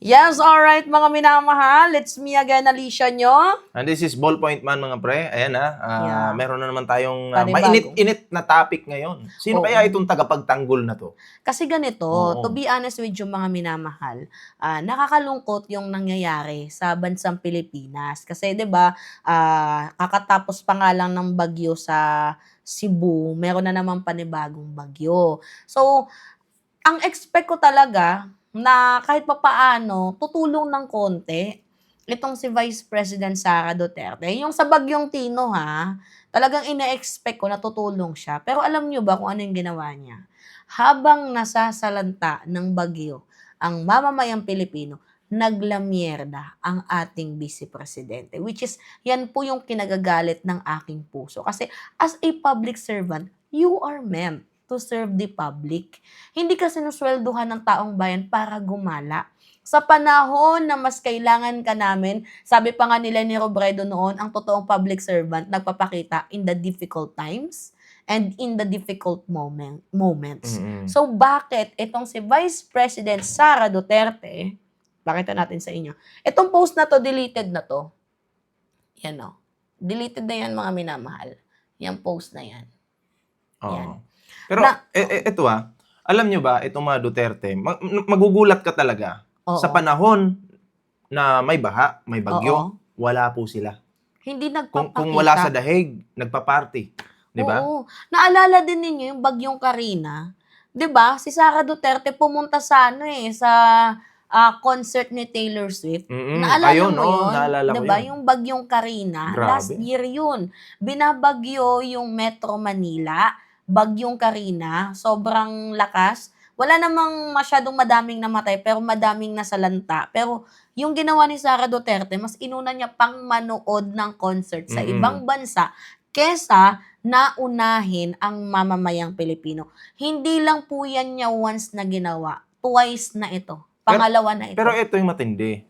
Yes, alright mga minamahal. It's me again, Alicia nyo. And this is Ballpoint Man mga pre. Ayan ah, ah, Yeah. meron na naman tayong ah, Panibago. mainit-init na topic ngayon. Sino Oo. kaya itong tagapagtanggol na to? Kasi ganito, Oo. to be honest with you mga minamahal, ah, nakakalungkot yung nangyayari sa bansang Pilipinas. Kasi 'di ba, ah, kakatapos pa nga lang ng bagyo sa Cebu, meron na naman panibagong bagyo. So, ang expect ko talaga na kahit papaano, tutulong ng konti itong si Vice President Sara Duterte. Yung sa bagyong Tino ha, talagang ina-expect ko na tutulong siya. Pero alam nyo ba kung ano yung ginawa niya? habang nasasalanta ng bagyo ang mamamayang Pilipino, naglamierda ang ating vice presidente. Which is, yan po yung kinagagalit ng aking puso. Kasi as a public servant, you are meant to serve the public. Hindi ka sinusweldohan ng taong bayan para gumala. Sa panahon na mas kailangan ka namin, sabi pa nga nila ni Robredo noon, ang totoong public servant nagpapakita in the difficult times and in the difficult moment moments. Mm-mm. So bakit itong si Vice President Sara Duterte, pakita natin sa inyo. Itong post na to, deleted na to. Yan o. Deleted na yan mga minamahal. Yan post na yan. Oo. Yan. Pero Na- e- e- ito ah, alam nyo ba, itong mga Duterte, mag- magugulat ka talaga. Oo. Sa panahon na may baha, may bagyo, Oo. wala po sila. Hindi Kung, nagpapakita. kung wala sa dahig, nagpa-party. Di ba? Oo. Naalala din ninyo yung bagyong Karina. 'Di ba? Si Sara Duterte pumunta sa ano eh, sa ah, concert ni Taylor Swift. Mm-mm. Naalala Ayun, mo yun? naalala ko diba? yun. Yung bagyong Karina, Grabe. last year yun. Binabagyo yung Metro Manila, bagyong Karina, sobrang lakas. Wala namang masyadong madaming namatay, pero madaming nasalanta. Pero yung ginawa ni Sara Duterte, mas inuna niya pang manood ng concert sa Mm-mm. ibang bansa kesa naunahin ang mamamayang Pilipino. Hindi lang po yan niya once na ginawa. Twice na ito. Pangalawa na ito. Pero ito yung matindi.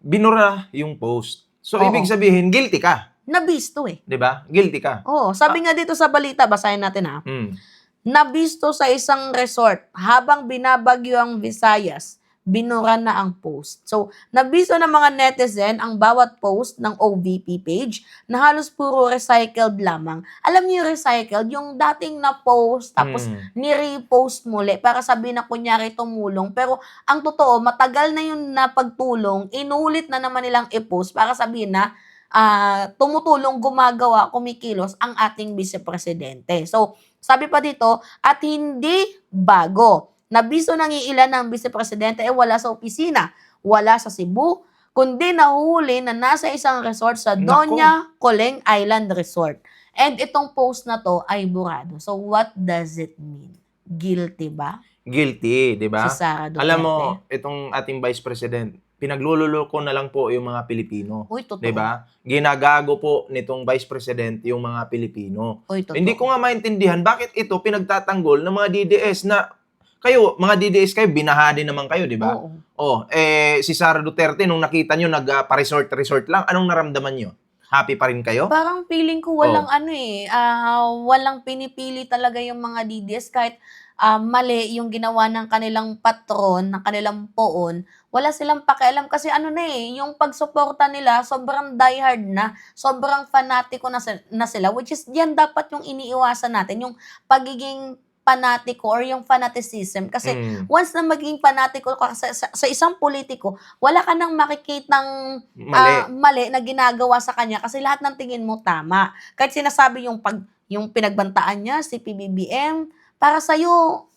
Binura yung post. So, Oo. ibig sabihin, guilty ka. Nabisto eh. Di ba? Guilty ka. Oo, sabi nga dito sa balita, basahin natin ha. Mm. Nabisto sa isang resort habang binabagyo ang Visayas, binura na ang post. So, nabisto ng mga netizen ang bawat post ng OVP page na halos puro recycled lamang. Alam niyo yung recycled, yung dating na post, tapos Mm. ni-repost muli para sabihin na kunyari tumulong. Pero ang totoo, matagal na yung napagtulong, inulit na naman nilang i-post para sabihin na ah, tumutulong, gumagawa, kumikilos ang ating vice-presidente. So, sabi pa dito, at hindi bago. Nabiso ng iilan ng vice-presidente ay wala sa opisina, wala sa Cebu, kundi nahuli na nasa isang resort sa Naku. Doña Coleng Island Resort. And itong post na to ay burado. So what does it mean? Guilty ba Guilty, di ba? si? Alam mo, itong ating Vice President, pinaglululoko na lang po yung mga Pilipino. Uy, totoo. Di ba? Ginagago po nitong Vice President yung mga Pilipino. Uy, totoo. Hindi ko nga maintindihan bakit ito pinagtatanggol ng mga DDS na kayo, mga DDS kayo, binaha din naman kayo, di ba? Oo. Oh, eh, si Sara Duterte, nung nakita nyo, nag-resort-resort lang, anong naramdaman nyo? Happy pa rin kayo? Parang feeling ko walang ano eh, ah, walang pinipili talaga yung mga DDS kahit ah, mali yung ginawa ng kanilang patron, ng kanilang poon, wala silang pakialam. Kasi ano na eh, yung pagsuporta nila sobrang diehard na, sobrang fanatiko na, na sila, which is yan dapat yung iniiwasan natin, yung pagiging fanatiko or yung fanaticism kasi Mm, once na maging fanatiko ka sa, sa, sa isang politiko, wala ka nang makikitang mali. ah, mali na ginagawa sa kanya kasi lahat ng tingin mo tama. Kahit sinasabi yung pag yung pinagbantaan niya si PBBM, para sa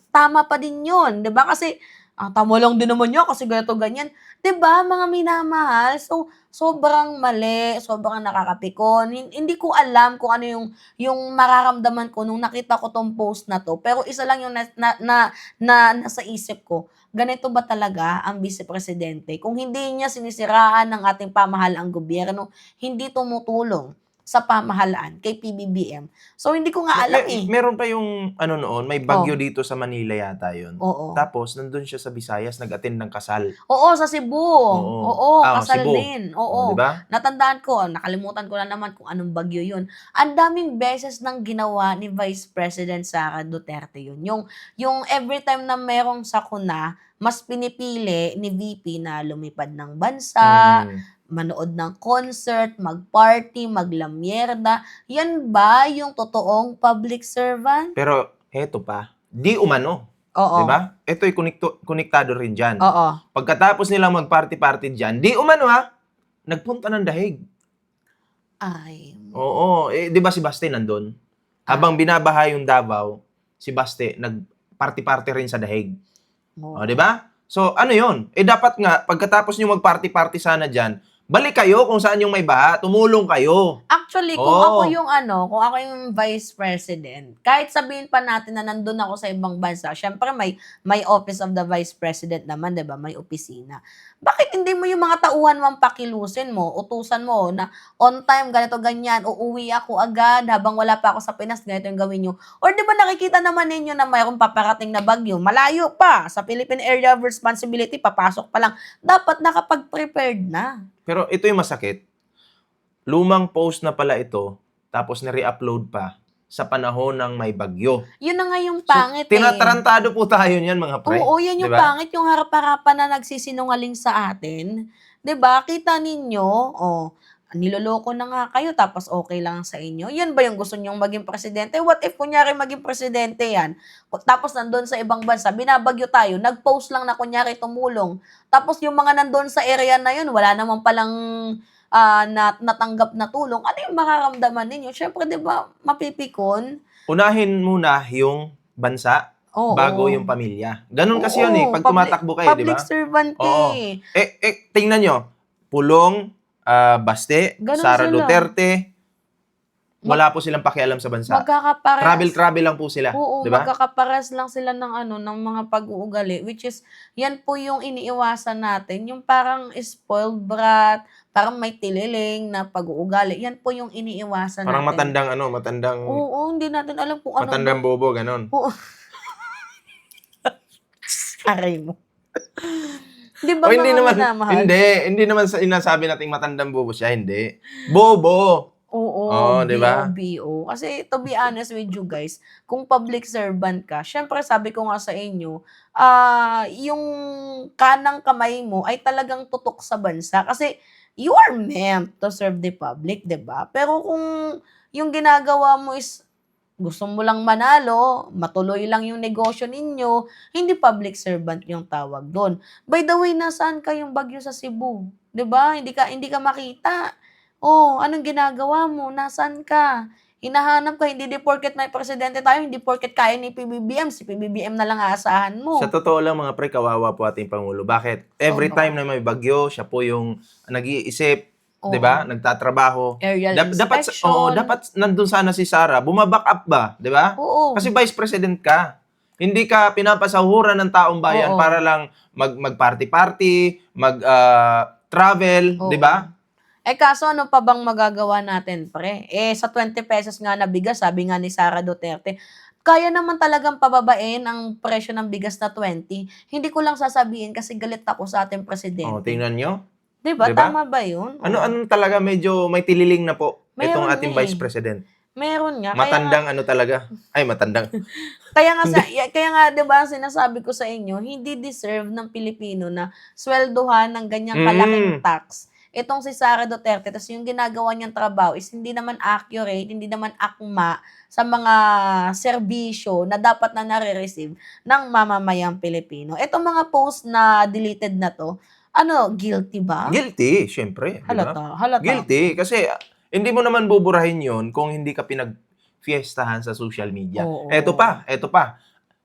tama pa din 'yon, 'di ba? Kasi ah, tama lang din naman niya kasi ganito ganyan. 'Di ba, mga minamahal? So sobrang mali, sobrang nakakapikon. Hin- Hindi ko alam kung ano yung yung mararamdaman ko nung nakita ko tong post na to. Pero isa lang yung na, na, na, na nasa isip ko ganito ba talaga ang vice-presidente? Kung hindi niya sinisiraan ng ating pamahalaang gobyerno, hindi tumutulong sa pamahalaan kay PBBM. So hindi ko nga alam eh. meron pa yung ano noon, may bagyo dito sa Manila yata yun. Oo. Tapos nandun siya sa Visayas, nag-attend ng kasal. Oo, sa Cebu. Oo, Ah, kasal Cebu. din. Oh, Oo. di ba? Natandaan ko, nakalimutan ko na naman kung anong bagyo yun. Ang daming beses nang ginawa ni Vice President Sara Duterte yun. Yung, yung every time na merong sakuna, mas pinipili ni VP na lumipad ng bansa, Mm. Manood ng concert, mag-party, maglamyerda. Yan ba yung totoong public servant? Pero heto pa, di umano, Oo. 'di ba? Ito'y konekto, konektado rin diyan. Oo. Pagkatapos nilang mag-party-party diyan, di umano ha, nagpunta ng dahig. Ay. Oo, eh 'di ba si Baste nandun? Ah. Habang binabaha yung Davao, si Baste nag-party-party rin sa dahig. Oo. O, 'di ba? So, ano 'yon? Eh dapat nga pagkatapos niyo mag-party-party sana diyan, balik kayo kung saan yung may baha, tumulong kayo. Actually, kung Oo. ako yung ano, kung ako yung vice president, kahit sabihin pa natin na nandun ako sa ibang bansa, syempre may may office of the vice president naman, 'di ba? May opisina. Bakit hindi mo yung mga tauhan mo ang pakilusin mo, utusan mo na on time ganito ganyan, uuwi ako agad habang wala pa ako sa Pinas, ganito yung gawin nyo. Or 'di ba nakikita naman ninyo na mayroong paparating na bagyo, malayo pa sa Philippine Area of Responsibility, papasok pa lang. Dapat nakapag-prepared na. Pero ito yung masakit. Lumang post na pala ito, tapos na-re-upload pa sa panahon ng may bagyo. Yun na nga yung pangit so, eh. tinatarantado po tayo niyan mga pre. Oo, yan yung Diba? pangit, yung harap-harapan na nagsisinungaling sa atin. ba Kita ninyo, oh, niloloko na nga kayo tapos okay lang sa inyo. Yan ba yung gusto nyong maging presidente? What if kunyari maging presidente yan? Tapos nandun sa ibang bansa, binabagyo tayo, nag-post lang na kunyari tumulong. Tapos yung mga nandun sa area na yun, wala naman palang ah, nat- natanggap na tulong. Ano yung makaramdaman ninyo? Syempre, 'di ba, mapipikon. Unahin muna yung bansa Oo. bago yung pamilya. Ganun kasi yun eh, Oo, pag public- tumatakbo kayo, di Public ba? servant Oo. eh. Eh, eh, tingnan nyo, Pulong, ah, Baste, Ganun Sara sila. Duterte, wala po silang pakialam sa bansa. Magkakapares. Travel-travel lang po sila. Oo, di ba? magkakapares lang sila ng ano, ng mga pag-uugali, which is, yan po yung iniiwasan natin, yung parang spoiled brat, parang may tililing na pag-uugali, yan po yung iniiwasan Parang natin. matandang ano, matandang, Oo, hindi natin alam kung ano. matandang bobo, ganon. Aray mo. Di ba O hindi naman, minamahal? hindi, hindi naman sa inasabi nating matandang bobo siya, hindi. Bobo! Oo, Oo, di ba? BO. Kasi to be honest with you guys, kung public servant ka, syempre sabi ko nga sa inyo, ah yung kanang kamay mo ay talagang tutok sa bansa. Kasi you are meant to serve the public, di ba? Pero kung yung ginagawa mo is gusto mo lang manalo, matuloy lang yung negosyo ninyo, hindi public servant yung tawag doon. By the way, nasaan ka yung bagyo sa Cebu? 'Di ba? Hindi ka hindi ka makita. Oh, anong ginagawa mo? Nasaan ka? Hinahanap ka, hindi di porket may presidente tayo, hindi porket kaya ni PBBM, si PBBM na lang aasahan mo. Sa totoo lang mga pre, kawawa po ating Pangulo. Bakit? Every Oo. time na may bagyo, siya po yung nag-iisip, Oo. 'di ba? Nagtatrabaho. Aerial Dap- dapat inspection. oo, dapat nandun sana si Sara, bumaback up ba, 'di ba? Oo. Kasi vice president ka. Hindi ka pinapasahuran ng taong bayan Oo. para lang mag mag-party-party, mag ah, travel, Oo. 'di ba? Eh kaso ano pa bang magagawa natin, pre? Eh sa 20 pesos nga na bigas, sabi nga ni Sara Duterte, kaya naman talagang pababain ang presyo ng bigas na 20. Hindi ko lang sasabihin kasi galit ako sa ating presidente. Oh, tingnan nyo. 'Di ba? Diba? Tama ba 'yun? Ano Oo. ano talaga medyo may tililing na po itong Meron ating nga eh. vice president. Meron nga. Kaya nga- Matandang ano talaga. Ay, matandang. Kaya nga, sa, ya- kaya nga 'di ba sinasabi ko sa inyo, hindi deserve ng Pilipino na swelduhan ng ganyang kalaking Mm. tax. Itong si Sara Duterte, tapos yung ginagawa niyang trabaho is hindi naman accurate, hindi naman akma sa mga serbisyo na dapat na nare-receive ng mamamayang Pilipino. Itong mga post na deleted na to, ano, guilty ba? Guilty, syempre. di ba? Halata, halata. Guilty. Kasi ah, hindi mo naman buburahin yon kung hindi ka pinag-fiestahan sa social media. Oo. Eto pa, eto pa.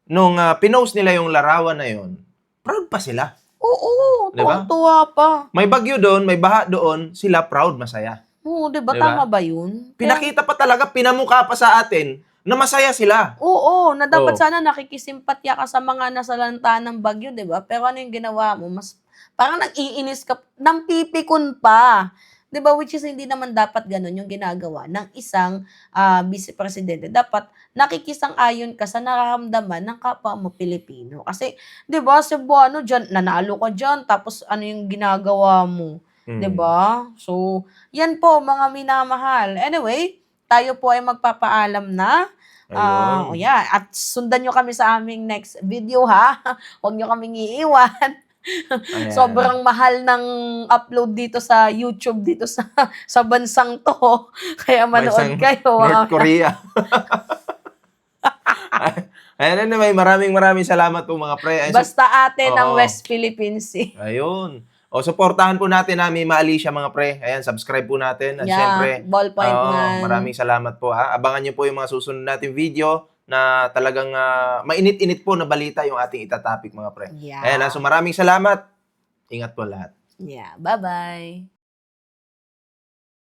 Nung ah, pinost nila yung larawan na yon, proud pa sila. Oo, Diba? tuwa pa. May bagyo doon, may baha doon, sila proud, masaya. Oo, 'di ba Diba? tama ba 'yun? Pinakita pa talaga, pinamukha pa sa atin na masaya sila. Oo, na dapat Oo. sana nakikisimpatya ka sa mga nasalanta ng bagyo, 'di ba? Pero ano yung ginawa mo? Mas parang nag-iinis ka, nang pipikon pa. 'Di ba? Which is hindi naman dapat gano'n yung ginagawa ng isang, ah, vice presidente. Dapat nakikisang-ayon ka sa nararamdaman ng kapwa mo Pilipino. Kasi 'di ba, Cebuano diyan nanalo ka diyan tapos ano yung ginagawa mo, 'di Mm. ba? So, 'yan po mga minamahal. Anyway, tayo po ay magpapaalam na. Ah, oh yeah, at sundan niyo kami sa aming next video ha. Huwag niyo kaming iiwan. Sobrang mahal ng upload dito sa YouTube dito sa sa bansang 'to. Kaya manood Bansang kayo, North ah. Korea. Ayan anyway, maraming maraming salamat po mga pre. So- Basta ate ng Oo. West Philippine Sea. Ayun. O, suportahan po natin na Mima Alicia mga pre. Ayan, subscribe po natin. At syempre, Yeah, ballpoint oo, man. maraming salamat po ha. Abangan niyo po yung mga susunod nating video na talagang ah, mainit-init po na balita yung ating itatopic mga pre. Yeah. Ayan, ha, so maraming salamat. Ingat po lahat. Yeah, bye-bye.